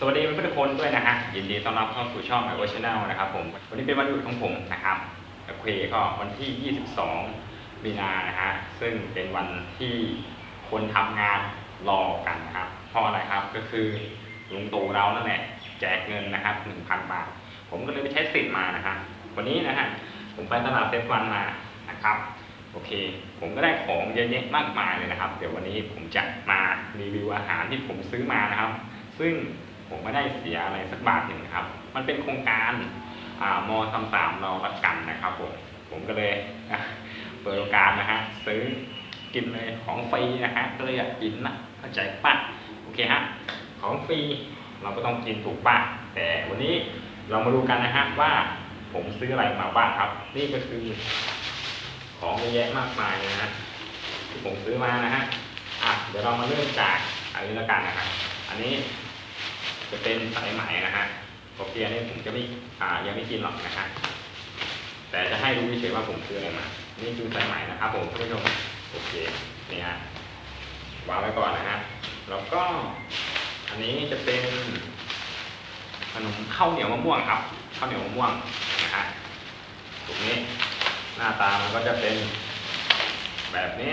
สวัสดีเพื่อนทุกคนด้วยนะฮะยินดีต้อนรับเข้าสู่ช่อง i อ o Channel นะครับผมวันนี้เป็นวันหยุดของผมนะครับเควก็วันที่ 22 มีนานะฮะซึ่งเป็นวันที่คนทำงานรอกันนะครับเพราะอะไรครับก็คือลุงตู่เรานั่นแหละแจกเงินนะครับ 1,000 บาท ผมก็เลยไปใช้สิทธิ์มานะฮะวันนี้นะฮะผมไปตลาดเซฟวันมานะครับโอเค ผมก็ได้ของเยอะแยะมากมายเลยนะครับ เดี๋ยววันนี้ผมจะมารีวิวอาหารที่ผมซื้อมานะครับ ซึ่ง ผมไม่ได้เสียอะไรสักบาทหนึ่งครับ มันเป็นโครงการอ่ามอสามสามเรารักกันนะครับผมผมก็เลยเปิดโอกาสนะฮะซื้อกินเลยของฟรีนะฮะก็เลยอยากกินนะเข้าใจปะโอเคฮะของฟรีเราก็ต้องกินถูกปะแต่วันนี้เรามาดูกันนะฮะว่าผมซื้ออะไรมาบ้างครับ นี่ก็คือ ของเยอะแยะมากมายเลยนะฮะที่ผมซื้อมานะฮะอะเดี๋ยวเรามาเริ่มจากอันนี้แล้วกันนะครับอันนี้ จะเป็นสายไหมนะฮะโอเคอันนี้ผมจะไม่อ่ายังไม่กินหรอกนะฮะแต่จะให้ดูเฉยว่าผมซื้ออะไรมา นี่คือสายไหมนะครับผมท่านผู้ชมโอเคนี่ฮะวางไว้ก่อนนะฮะแล้วก็ อันนี้จะเป็นขนมข้าวเหนียวมะม่วงครับข้าวเหนียวมะม่วงนะฮะตรงนี้หน้าตามันก็จะเป็นแบบนี้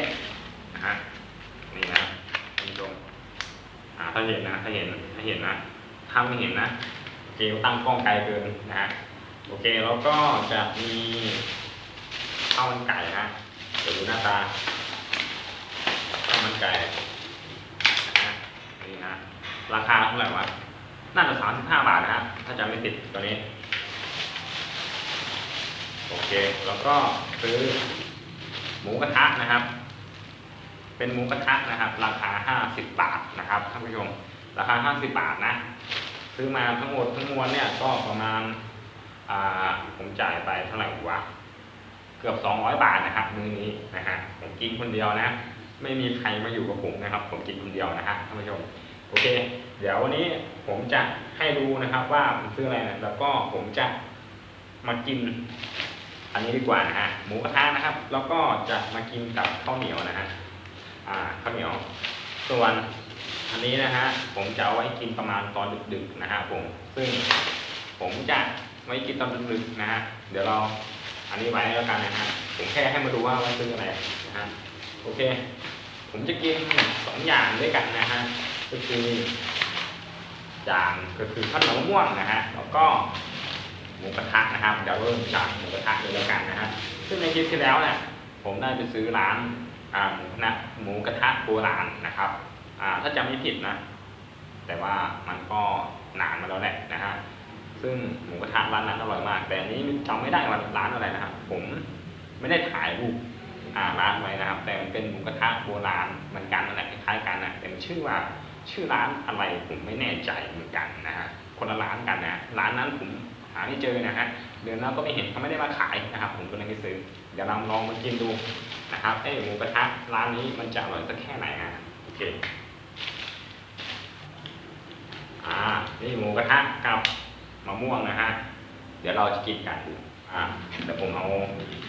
นะฮะนี่นะคุณผู้ชมอ่าถ้าเห็นนะถ้าเห็นถ้าเห็นนะ ถ้าไม่เห็นนะโอเคตั้งกล้องไกลเกินนะฮะโอเคแล้วก็จะมีข้าวมันไก่นะฮะเดี๋ยวดูหน้าตาข้าวมันไก่นะนี่นะราคาเท่าไหร่วะน่าจะสามสิบห้าบาทนะฮะถ้าจำไม่ผิดตัวนี้โอเคแล้วก็ซื้อหมูกระทะนะครับ เป็นหมูกระทะนะครับ ราคา50บบาทนะครับท่านผู้ชมราคา50บาทนะ ซื้อมาทั้งหมดทั้งมวลเนี่ยก็ประมาณอ่าผมจ่ายไปเท่าไหร่วะเกือบ 200 บาทนะครับมื้อนี้นะฮะผมกินคนเดียวนะ ไม่มีใครมาอยู่กับผมนะครับ ผมกินคนเดียวนะฮะท่านผู้ชมโอเค เดี๋ยววันนี้ผมจะให้ดูนะครับว่าผมซื้ออะไรนะแล้วก็ผมจะมากิน อันนี้ดีกว่านะฮะหมูกระทะนะครับ แล้วก็จะมากินกับข้าวเหนียวนะฮะอ่าข้าวเหนียวส่วน อันนี้นะฮะผมจะเอาไว้กินประมาณตอนดึกๆนะฮะผมซึ่งผมจะไว้กินตอนดึกๆนะฮะเดี๋ยวเราอันนี้ไว้แล้วกันนะฮะผมแค่ให้มาดูว่าว่าซื้ออะไรนะฮะโอเค ผมจะกินสองอย่างด้วยกันนะฮะก็คืออย่างก็คือข้าวเหนียวมะม่วงนะฮะแล้วก็หมูกระทะนะครับเดี๋ยวเริ่มจากหมูกระทะเลยแล้วกันนะฮะซึ่งในคลิปที่แล้วเนี่ยผมได้ไปซื้อร้านอ่าหมูกระทะโบราณนะครับ อ่าถ้าจำไม่ผิดนะ แต่ว่ามันก็นานมาแล้วแหละนะฮะซึ่งหมูกระทะร้านนั้นอร่อยมาก แต่อันนี้จำไม่ได้ว่าร้านอะไรนะครับ ผมไม่ได้ถ่ายรูปอ่าร้านไว้นะครับ แต่มันเป็นหมูกระทะโบราณเหมือนกันนั่นแหละคล้ายๆกันนะแต่ชื่อว่าชื่อร้านอะไรผมไม่แน่ใจเหมือนกันนะฮะคนละร้านกันนะร้านนั้นผมหาไม่เจอนะฮะเดือนแล้วก็ไม่เห็นเขาไม่ได้มาขายนะครับ ผมก็เลยไม่ซื้อ เดี๋ยวเราลองมากินดูนะครับเอ้หมูกระทะร้านนี้มันจะอร่อยสักแค่ไหนอะโอเค อ่านี่หมูกระทะกับมะม่วงนะฮะ เดี๋ยวเราจะกินกันอ่าเดี๋ยวผมเอา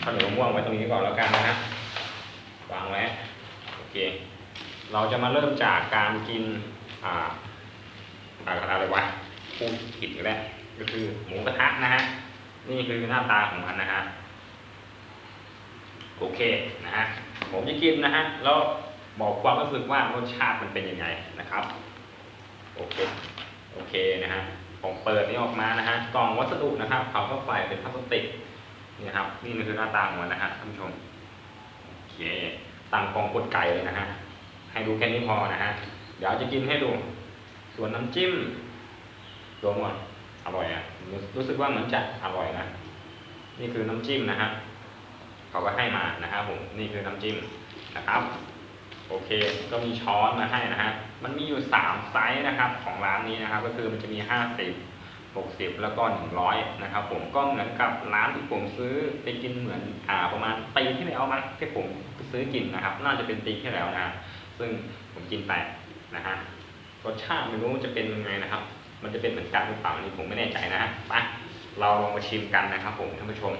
ข้าวเหนียวมะม่วงไว้ตรงนี้ก่อนแล้วกันนะฮะ วางไว้ โอเค เราจะมาเริ่มจากการกิน อ่าอะไรวะพูดผิดอีกแล้วก็คือหมูกระทะนะฮะ นี่คือหน้าตาของมันนะฮะ โอเคนะฮะ ผมจะกินนะฮะ แล้วบอกความรู้สึกว่ารสชาติมันเป็นยังไงนะครับ โอเค โอเคนะฮะผมเปิดนี้ออกมานะฮะกล่องวัสดุนะครับเขาก็ใส่เป็นพลาสติกนี่ครับนี่คือหน้าตาของมันนะฮะท่านผู้ชมโอเคตั้งกล่องกดไก่เลยนะฮะให้ดูแค่นี้พอนะฮะเดี๋ยวจะกินให้ดู ส่วนน้ำจิ้มรวมหมดอร่อยอะรู้รู้สึกว่าเหมือนจะอร่อยนะ นี่คือน้ำจิ้มนะฮะเขาก็ให้มานะครับผมนี่คือน้ำจิ้มนะครับ โอเคก็มีช้อนมาให้นะฮะ มันมีอยู่สามไซส์นะครับของร้านนี้นะครับ ก็คือมันจะมีห้าสิบหกสิบแล้วก็หนึ่งร้อยนะครับ ผมก็เหมือนกับร้านที่ผมซื้อไปกินเหมือนอ่าประมาณปีที่แล้วมั้งที่ผมซื้อกินนะครับ น่าจะเป็นปีที่แล้วนะ ซึ่งผมกินไปนะฮะรสชาติไม่รู้จะเป็นยังไงนะครับ มันจะเป็นเหมือนกันหรือเปล่าอันนี่ผมไม่แน่ใจนะไปเราลองมาชิมกันนะครับ ผมท่านผู้ชม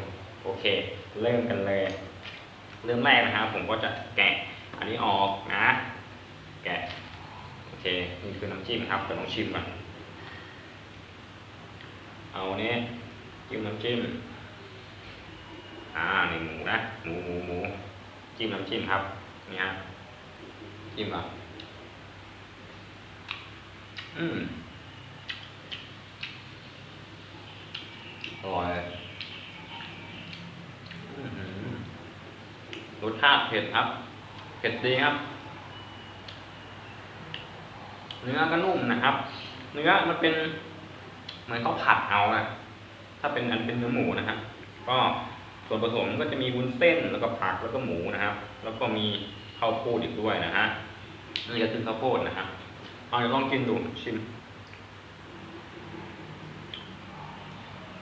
โอเค เริ่มกันเลย เริ่มแรกนะครับผมก็จะแกะอันนี้ออกนะ เคนี่คือน้ำจิ้มครับเดี๋ยวลองชิมก่อนเอาเนี้ยจิ้มน้ำจิ้มอ่านี่หมูนะหมูหมูหมูจิ้มน้ำจิ้มครับนี่ฮะจิ้มอะอืมอร่อยอื้อหือรสชาติเผ็ดครับ เผ็ดดีครับ เนื้อก็นุ่มนะครับ เนื้อมันเป็นเหมือนเขาผัดเอาอะถ้าเป็นอันเป็นเนื้อหมูนะครับ ก็ส่วนผสมก็จะมีวุ้นเส้นแล้วก็ผักแล้วก็หมูนะครับ แล้วก็มีข้าวโพดอีกด้วยนะฮะนี่ก็คือข้าวโพดนะครับเอาเดี๋ยวลองกินดูชิม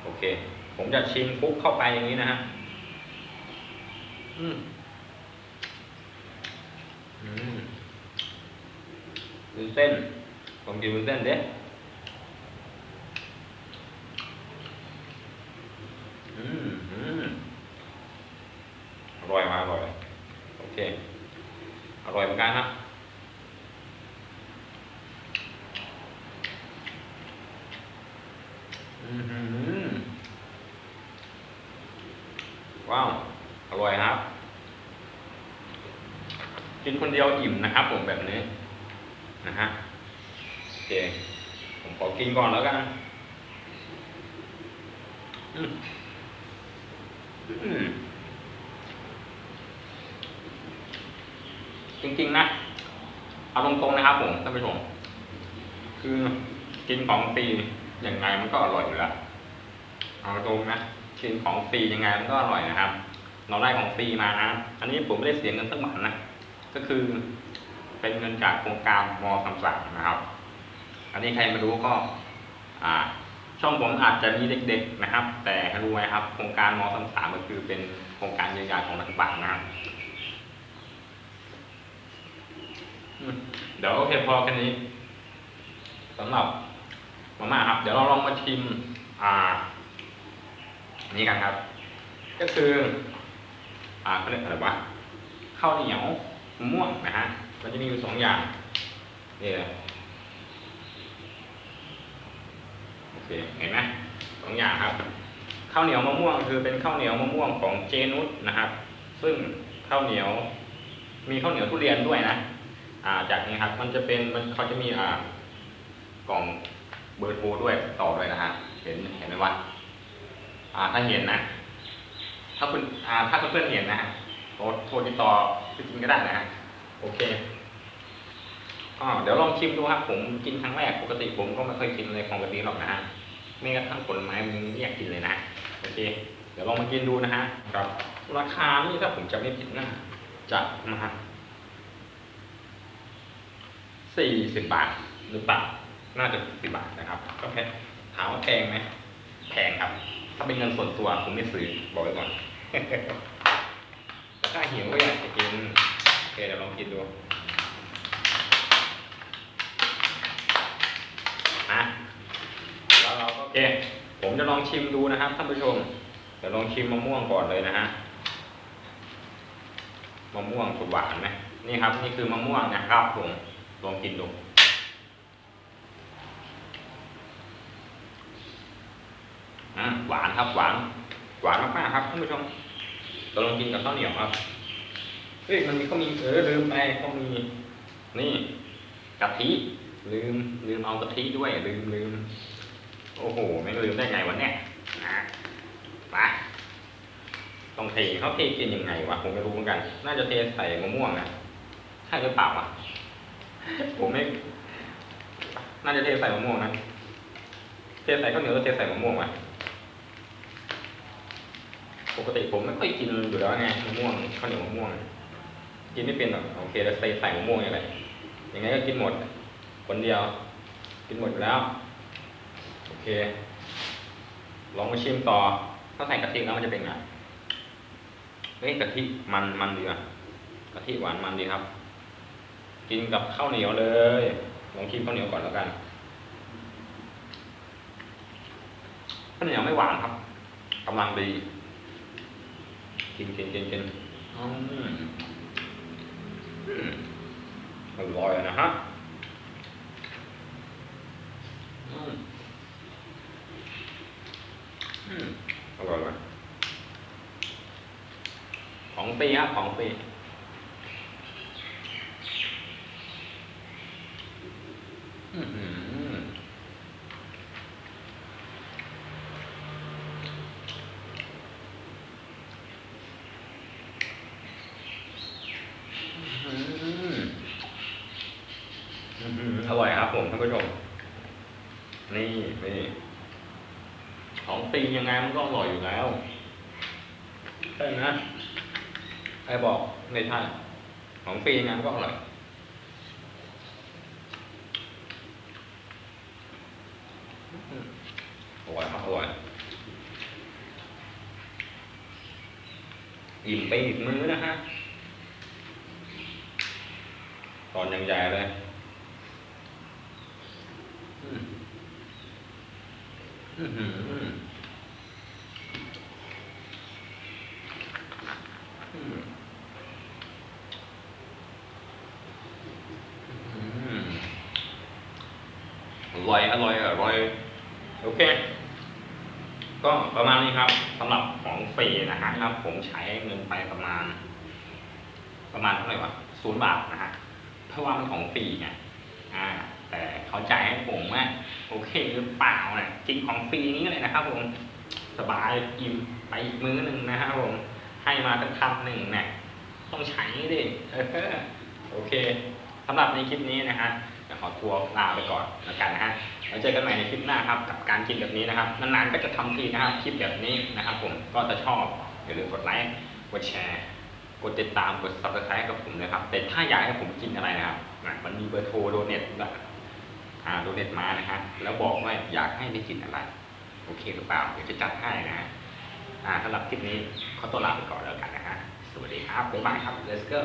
โอเค ผมจะชิมคลุกเข้าไปอย่างนี้นะฮะอืมอืม วุ้นเส้น ผมกินวุ้นเส้นเด้อืมอืมอร่อยมากอร่อย โอเค อร่อยเหมือนกันครับอือหือว้าว อร่อยครับ กินคนเดียวอิ่มนะครับผมแบบนี้ นะฮะโอเค ผมขอกินก่อนแล้วกันอืมอืมจริงๆนะ เอาตรงๆนะครับผมท่านผู้ชมคือกินของฟรีอยังไงมันก็อร่อยอยู่แล้วเอาตรงนะกินของฟรียังไงมันก็อร่อยนะครับ เราได้ของฟรีมานะอันนี้ผมไม่ได้เสียเงินสักบาทนะก็คือ เป็นเงินจากโครงการมสามสามนะครับ อันนี้ใครมารู้ก็ช่องผมอาจจะมีเด็ก ๆนะครับ แต่รู้ไว้ครับโครงการมสามสามก็คือเป็นโครงการเยียวยาของรัฐบาลนะครับเดี๋ยวโอเคพอแค่นี้สำหรับมาม่าครับ เดี๋ยวเราลองมาชิม อ่า นี่กันครับ ก็คือ อ่าเขาเรียกอะไรวะข้าวเหนียวมะม่วงนะฮะ มันจะมีอยู่สองอย่างนี่เลยโอเคเห็นไหมสองอย่างครับข้าวเหนียวมะม่วงคือเป็นข้าวเหนียวมะม่วงของเจนุสนะครับ ซึ่งข้าวเหนียว มีข้าวเหนียวทุเรียนด้วยนะอ่าจากนี้ครับมันจะเป็นมันเขาจะมีอ่ากล่องเบอร์โทรด้วยต่อด้วยนะฮะเห็นเห็นไหมวะอ่าถ้าเห็นนะ ถ้าคุณอ่าถ้าเพื่อนๆเห็นนะฮะโทรโทรติดต่อพี่จิงก็ได้นะฮะโอเค ก็เดี๋ยวลองชิมดูครับผมกินครั้งแรกปกติผมก็ไม่เคยกินอะไรของแบบนี้หรอกนะฮะไม่กระทั่งผลไม้มันไม่อยากกินเลยนะโอเค เดี๋ยวลองมากินดูนะฮะครับ ราคานี่ถ้าผมจำไม่ผิดนะจะมาสี่สิบบาทหรือเปล่าน่าจะสิบบาทนะครับ ก็แค่ถามว่าแพงไหมแพงครับ ถ้าเป็นเงินส่วนตัวผมไม่ซื้อบอกไว้ก่อน แต่ถ้าหิวก็อยากจะกิน โอเคเดี๋ยวลองกินดูนะแล้วเราก็โอเค ผมจะลอง ชิมดูนะครับท่านผู้ชมเดี๋ยวลองชิมมะม่วงก่อนเลยนะฮะมะม่วงสุหวานไหมนี่ครับ นี่คือมะม่วงนะครับผมลองกินดูหวานครับหวาน หวานมากๆครับท่านผู้ชมเราลองกินกับข้าวเหนียวครับเฮ้ยมันมีก็มีเออลืมไปก็มี นี่กะทิลืมลืมเอากะทิด้วยลืมลืมโอ้โห ไม่ลืมได้ไงวะเนี่ยนะไปต้ องเทเขาเทกินยังไงวะผมไม่รู้เหมือนกัน น่าจะเทใส่มะม่วงนะใช่หรือเปล่าวะผมไม่ น่าจะเทใส่มะม่วงนะเทใส่ข้าวเหนียวหรือเทใส่มะม่วงวะปกติผมไม่ค่อยกินอยู่แล้วไงมะม่วงข้าวเหนียวมะม่วง กินไม่เป็นหรอกโอเคแล้วใส่ใส่มะม่วงยังไงยังไงก็กินหมดคนเดียว กินหมดแล้วโอเค ลองมาชิมต่อ ถ้าใส่กะทิแล้วมันจะเป็นไง เฮ้ยกะทิมันมันดีอะกะทิหวานมันดีครับ กินกับข้าวเหนียวเลยลองชิมข้าวเหนียวก่อนแล้วกันข้าวเหนียวไม่หวานครับกำลังดี กินกินกินกินอืมอืมอร่อยนะฮะอืม ของฟรีครับของฟรีอื้อหืออื้อหืออื้อหืออร่อยครับผมท่านผู้ชม นี่นี่ของฟรียังไงมันก็อร่อยอยู่แล้วใช่ไหม ใครบอกไม่ใช่ ของฟรียังานก็อร่อยอืมอร่อยมากอร่อยอิ่มไปอีกมื้อนะฮะ ตอนยังใหญ่เลยอืม อื้อหืออืมอืมอ ร่อยอร่อยอร่อยโอเค ก็ประมาณนี้ครับสำหรับของฟรีนะฮะครับ ผมใช้เงินไปประมาณ ประมาณเท่าไหร่วะศูนย์บาทนะฮะเพราะว่ามันของฟรีไงอ่า แต่เขาจ่ายให้ผมว่าโอเคหรือเปล่าเนี่ยกินของฟรีนี้เลยนะครับ ผมสบายอิ่มไปอีกมื้อหนึ่งนะครับผมให้มาตั้งคำหนึ่งเนี่ยต้องใช้ดิเออโอเคสำหรับในคลิปนี้นะฮะเดี๋ยว ขอตัวลาไปก่อนแล้วกันนะฮะแล้วเจอกันใหม่ในคลิปหน้าครับกับการกินแบบนี้นะครับนานๆก็จะทำทีนะครับคลิปแบบนี้นะครับ ผมก็จะชอบอย่าลืมกดไลค์กดแชร์กดติดตามกด subscribe กับผมนะครับ แต่ถ้าอยากให้ผมกินอะไรนะครับอะมันมีเบอร์โทรโดเน็ตด้วยอ่าโดเน็ตมานะฮะแล้วบอกว่าอยากให้ได้กินอะไร โอเคหรือเปล่าเดี๋ยวจะจัดให้นะฮะอ่าสำหรับคลิปนี้ขอตัวลาไปก่อนแล้วกันนะฮะสวัสดีครับบ๊ายบายครับ let's go